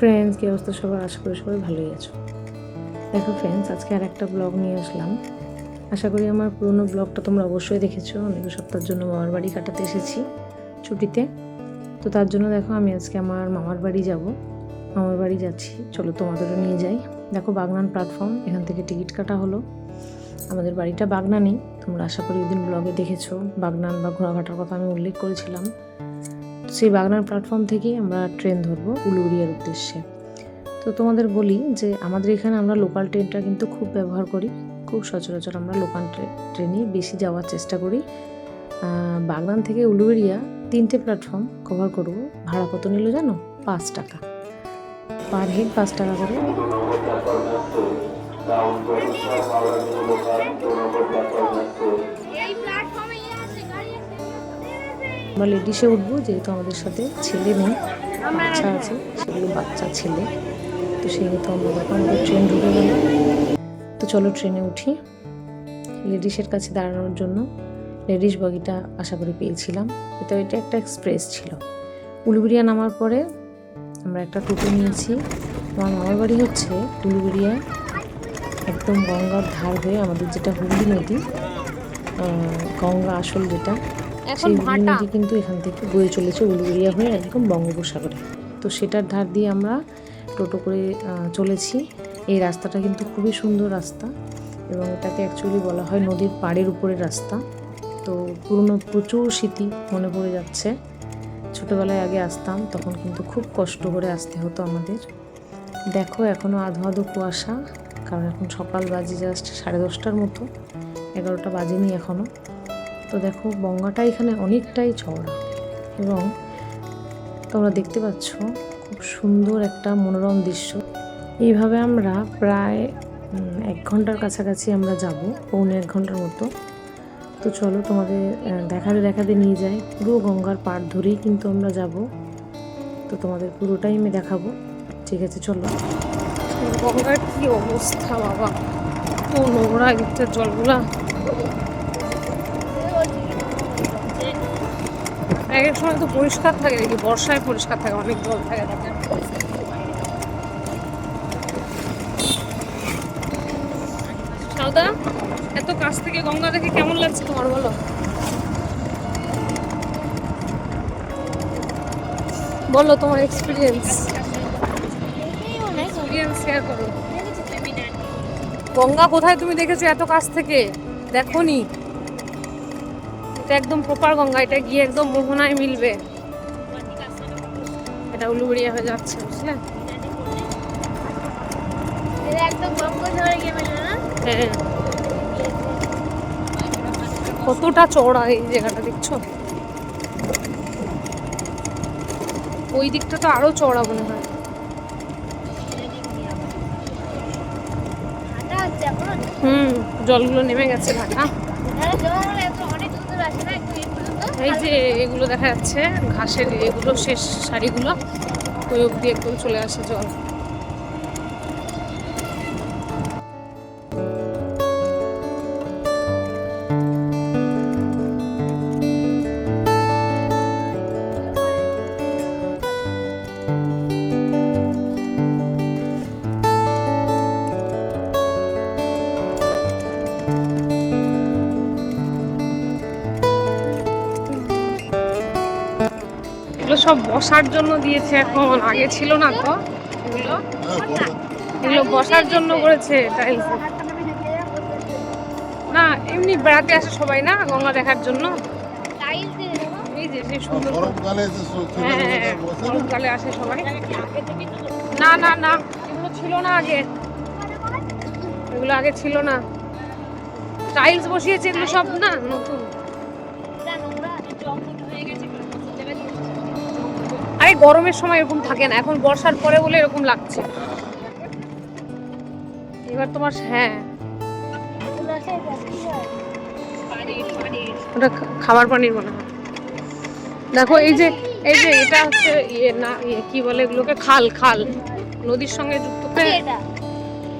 Friends কি অবস্থা সবার? আশা করি সবাই ভালোই আছো। দেখো ফ্রেন্ডস আজকে আর একটা ব্লগ নিয়ে আসলাম। আশা করি আমার পুরনো ব্লগটা তোমরা অবশ্যই দেখেছ। অনেক সপ্তাহের জন্য মামার বাড়ি কাটাতে এসেছি ছুটিতে। তো তার জন্য দেখো আমি আজকে আমার মামার বাড়ি যাব। মামার বাড়ি যাচ্ছি। চলো তোমাদেরও নিয়ে যাই। দেখো বাগনান প্ল্যাটফর্ম এখান থেকে টিকিট কাটা হলো। আমাদের বাড়িটা বাগনানেই। তোমরা আশা করি ওদিন ব্লগে দেখেছ। বাগনান বা ঘোরাঘাটার কথা আমি উল্লেখ করেছিলাম। সেই বাগনান প্ল্যাটফর্ম থেকেই আমরা ট্রেন ধরবো উলুরিয়ার উদ্দেশ্যে তো তোমাদের বলি যে আমাদের এখানে আমরা লোকাল ট্রেনটা কিন্তু খুব ব্যবহার করি খুব সচরাচর আমরা লোকাল ট্রেনে বেশি যাওয়ার চেষ্টা করি বাগনান থেকে উলুবেড়িয়া তিনটে প্ল্যাটফর্ম কভার করব ভাড়া কত নিল জানো পাঁচ টাকা পার হেড পাঁচ টাকা করে আমরা লেডিসে উঠবো, যেহেতু আমাদের সাথে ছেলে নেই, বাচ্চা আছে, সেগুলো বাচ্চা ছেলে, তো সেহেতু আমরা দেখো আমাদের ট্রেন ঢুকে গেল। তো চলো ট্রেনে উঠি। লেডিসের কাছে দাঁড়ানোর জন্য লেডিস বগিটা আশা করি পেয়েছিলাম। এটা এটা একটা এক্সপ্রেস ছিল। উলুবেড়িয়া নামার পরে আমরা একটা টোটো নিয়েছি। আমার মামার বাড়ি হচ্ছে উলুবেড়িয়া, একদম গঙ্গার ধার হয়ে আমাদের যেটা হুগলি নদী গঙ্গা আসল যেটা হুগলি নদী কিন্তু এখান থেকে বয়ে চলেছে উলুবেড়িয়া হয়ে একদম বঙ্গোপসাগরে। তো সেটার ধার দিয়ে আমরা টোটো করে চলেছি। এই রাস্তাটা কিন্তু খুবই সুন্দর রাস্তা এবং এটাকে অ্যাকচুয়ালি বলা হয় নদীর পাড়ের উপরের রাস্তা। তো পুরনো প্রচুর স্মৃতি মনে পড়ে যাচ্ছে। ছোটোবেলায় আগে আসতাম তখন কিন্তু খুব কষ্ট করে আসতে হতো আমাদের। দেখো এখনও আধো আধো কুয়াশা কারণ এখন সকাল বাজে জাস্ট সাড়ে দশটার মতো। এগারোটা বাজেনি এখনও তো দেখো গঙ্গাটা এখানে অনেকটাই চওড়া। এবং তোমরা দেখতে পাচ্ছ, খুব সুন্দর একটা মনোরম দৃশ্য। এইভাবে আমরা প্রায় এক ঘণ্টার কাছাকাছি আমরা যাব, পৌনে এক ঘণ্টার মতো। তো চলো তোমাদের দেখাতে দেখাতে নিয়ে যাই। পুরো গঙ্গার পাড় ধরেই কিন্তু আমরা যাব। তো তোমাদের পুরোটাই আমি দেখাবো। ঠিক আছে, চলো। গঙ্গার কি অবস্থা, বাবা? তো নোংরা জলগুলা। এক এক সময় তো পরিষ্কার থাকে, দেখি বর্ষায় পরিষ্কার থাকে, অনেক জল থাকে তাতে সাউদা এত কাছ থেকে গঙ্গা দেখে কেমন লাগছে তোমার, বলো? বলো তোমার এক্সপিরিয়েন্স এক্সপিরিয়েন্স শেয়ার করো। গঙ্গা কোথায় তুমি দেখেছ এত কাছ থেকে? দেখোনি। এটা একদম প্রপার গঙ্গা এটা গিয়ে একদম মোহনায় মিলবে। এটা উলুবেড়িয়া হয়ে যাচ্ছে বুঝলে? হ্যাঁ। কতটা চওড়া এই জায়গাটা দেখছ? ওই দিকটা তো আরও চওড়া মনে হয়। হুম জলগুলো নেমে গেছে ঘাটা এখানে জল হলে এত অনেক দূর আসে না একটু এই পর্যন্ত এই যে এগুলো দেখা যাচ্ছে, ঘাসের এগুলো, শেষ শাড়িগুলো। ওই অব্দি একদম চলে আসে জল। এগুলো সব বসার জন্য দিয়েছে এখন। আগে ছিল না তো এগুলো। এগুলো বসার জন্য করেছে টাইলস না এমনি বেড়াতে আসে সবাই না গঙ্গা দেখার জন্য? টাইলস এই যে সুন্দর গরমকালে এসে হ্যাঁ? গরমকালে আসে সবাই। না না না এগুলো ছিল না আগে। এগুলো আগে ছিল না। টাইলস বসিয়েছে এগুলো সব না নতুন? আরে গরমের সময় এরকম থাকে না এখন বর্ষার পরে বলে এরকম লাগছে। এবার তোমার হ্যাঁ। ওটা খাবার পানির মনে হয়। দেখো এই যে এই যে এটা হচ্ছে ইয়ে না ইয়ে কি বলে এগুলোকে? খাল খাল। নদীর সঙ্গে যুক্ত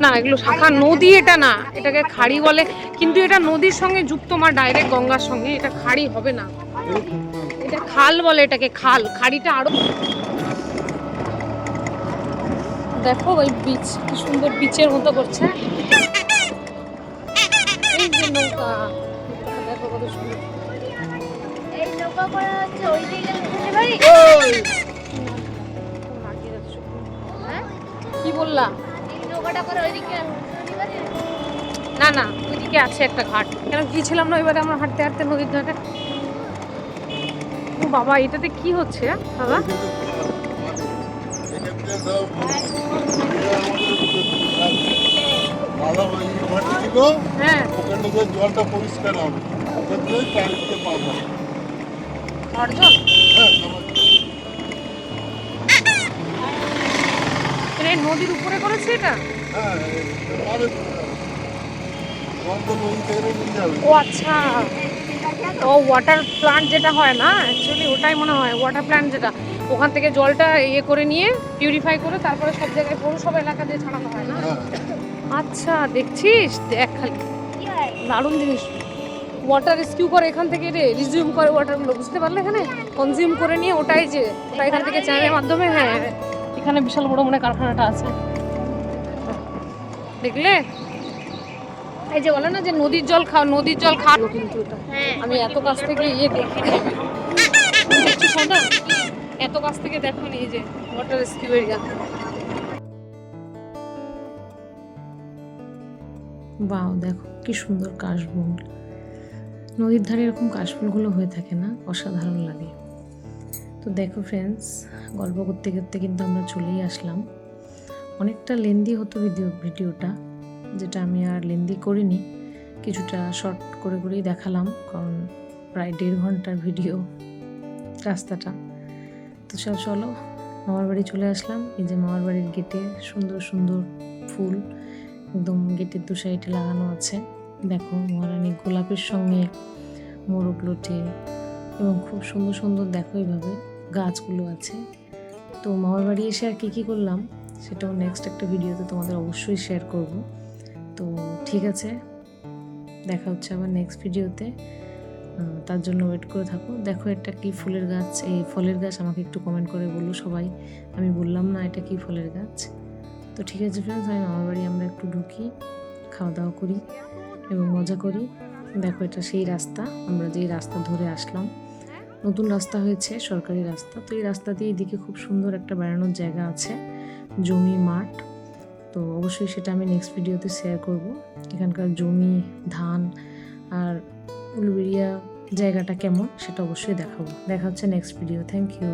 না এগুলো শাখা। নদী এটা না এটাকে খাড়ি বলে। কিন্তু এটা নদীর সঙ্গে যুক্ত মা ডাইরেক্ট গঙ্গার সঙ্গে। এটা খাড়ি হবে না। এটা খাল বলে এটাকে খাল। খাড়িটা আরও দেখো ওই বিচ কি সুন্দর বিচের মতো করছে। এই যে নৌকা। দেখো কত সুন্দর। এই নৌকা করা হচ্ছে ওই দিকে বাড়ি হ্যাঁ? কি বললা? এই নৌকাটা করে ওইদিকে ঘুরে বাড়ি না না ওইদিকে আছে একটা ঘাট। কেন গিয়েছিলাম না এবারে আমরা হাঁটতে হাঁটতে নদীর ধারে? ও বাবা এটাতে কি হচ্ছে বাবা? হ্যাঁ। পরিষ্কার এই নদীর উপরে করেছে এটা? ও আচ্ছা। ও ওয়াটার প্লান্ট যেটা হয় না অ্যাকচুয়ালি ওটাই মনে হয় ওয়াটার প্ল্যান্ট যেটা। ওখান থেকে জলটা ইয়ে করে নিয়ে পিউরিফাই করে তারপরে সব জায়গায় পৌরসভা এলাকা দিয়ে ছাড়ানো হয় না? হ্যাঁ। আচ্ছা দেখছিস? দেখ খালি। দারুণ জিনিস। ওয়াটার রেস্কিউ করে এখান থেকে রে রিজিউম করে ওয়াটারগুলো বুঝতে পারলে এখানে? কনজিউম করে নিয়ে ওটাই যে ওটা এখান থেকে চ্যানেলের মাধ্যমে হ্যাঁ। এখানে বিশাল বড় মনে কারখানাটা আছে। দেখলে? এই যে বলে না যে নদীর জল খাও নদীর জল খাও কিন্তু এটা। হ্যাঁ আমি এত কাছ থেকে ইয়ে দেখি। দেখছি সদা এত কাছ থেকে দেখো এই যে ওয়াটার রেস্কিউ এরিয়া বাও দেখো কি সুন্দর কাশবন নদীর ধারে এরকম কাশফুলগুলো হয়ে থাকে না? অসাধারণ লাগে। তো দেখো ফ্রেন্ডস গল্প করতে করতে কিন্তু আমরা চলেই আসলাম। অনেকটা লেন্দি হতো ভিডিও ভিডিওটা। যেটা আমি আর লেন্দি করিনি, কিছুটা শর্ট করে করেই দেখালাম, কারণ প্রায় দেড় ঘণ্টার ভিডিও রাস্তাটা। তো সব চলো, মামার বাড়ি চলে আসলাম। এই যে মামার বাড়ির গেটে সুন্দর সুন্দর ফুল, একদম গেটের দু সাইডে লাগানো আছে। দেখো, মহারানী গোলাপের সঙ্গে মোরগ লোটে এবং খুব সুন্দর সুন্দর দেখো এইভাবে গাছগুলো আছে। তো মামার বাড়ি এসে আর কী কী করলাম, সেটাও নেক্সট একটা ভিডিওতে তোমাদের অবশ্যই শেয়ার করব। তো ঠিক আছে। দেখা হচ্ছে আবার নেক্সট ভিডিওতে তার জন্য ওয়েট করে থাকো। দেখো এটা কি ফুলের গাছ। এই ফলের গাছ আমাকে একটু কমেন্ট করে বলো সবাই। আমি বললাম না এটা কি ফলের গাছ। তো ঠিক আছে ফ্রেন্ডস আমি মামার বাড়ি আমরা একটু ঢুকি খাওয়া দাওয়া করি এবং মজা করি। দেখো এটা সেই রাস্তা, আমরা যেই রাস্তা ধরে আসলাম। নতুন রাস্তা হয়েছে, সরকারি রাস্তা। তো এই রাস্তা দিয়ে এদিকে খুব সুন্দর একটা বেড়ানোর জায়গা আছে, জমি, মাঠ। তো অবশ্যই সেটা আমি নেক্সট ভিডিওতে শেয়ার করব। এখানকার জমি, ধান আর উলুবেড়িয়া জায়গাটা কেমন সেটা অবশ্যই দেখাবো। দেখা হচ্ছে নেক্সট ভিডিও থ্যাংক ইউ